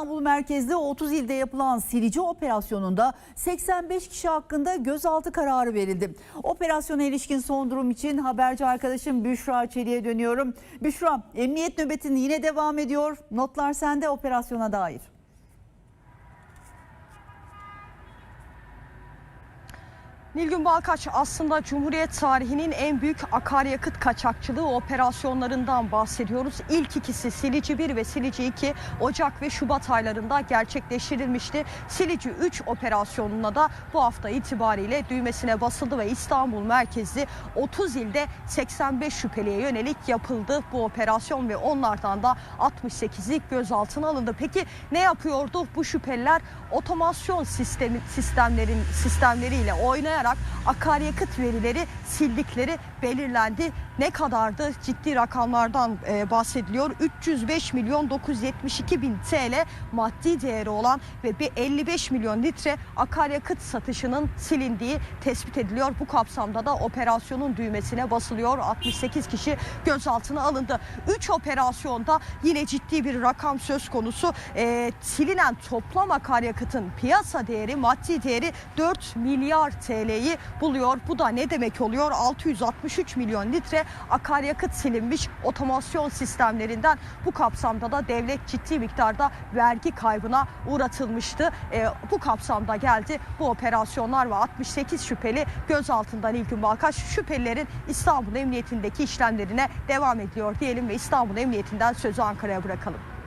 İstanbul merkezli 30 ilde yapılan silici operasyonunda 85 kişi hakkında gözaltı kararı verildi. Operasyona ilişkin son durum için haberci arkadaşım Büşra Çelik'e dönüyorum. Büşra, emniyet nöbetin yine devam ediyor. Notlar sende operasyona dair. Nilgün Balkaç aslında Cumhuriyet tarihinin en büyük akaryakıt kaçakçılığı operasyonlarından bahsediyoruz. İlk ikisi Silici 1 ve Silici 2 Ocak ve Şubat aylarında gerçekleştirilmişti. Silici 3 operasyonuna da bu hafta itibariyle düğmesine basıldı ve İstanbul merkezli 30 ilde 85 şüpheliye yönelik yapıldı bu operasyon ve onlardan da 68'lik gözaltına alındı. Peki ne yapıyordu bu şüpheliler? Otomasyon sistemi sistemlerin sistemleriyle oynayarak fair nok. Akaryakıt verileri sildikleri belirlendi. Ne kadardı? Ciddi rakamlardan e, bahsediliyor. 305 milyon 972 bin TL maddi değeri olan ve bir 55 milyon litre akaryakıt satışının silindiği tespit ediliyor. Bu kapsamda da operasyonun düğmesine basılıyor. 68 kişi gözaltına alındı. 3 operasyonda yine ciddi bir rakam söz konusu. E, silinen toplam akaryakıtın piyasa değeri, maddi değeri 4 milyar TL'yi buluyor. Bu da ne demek oluyor? 663 milyon litre akaryakıt silinmiş otomasyon sistemlerinden bu kapsamda da devlet ciddi miktarda vergi kaybına uğratılmıştı. E, bu kapsamda geldi bu operasyonlar ve 68 şüpheli gözaltından İlgün Balkaç şüphelilerin İstanbul Emniyetindeki işlemlerine devam ediyor diyelim ve İstanbul Emniyetinden sözü Ankara'ya bırakalım.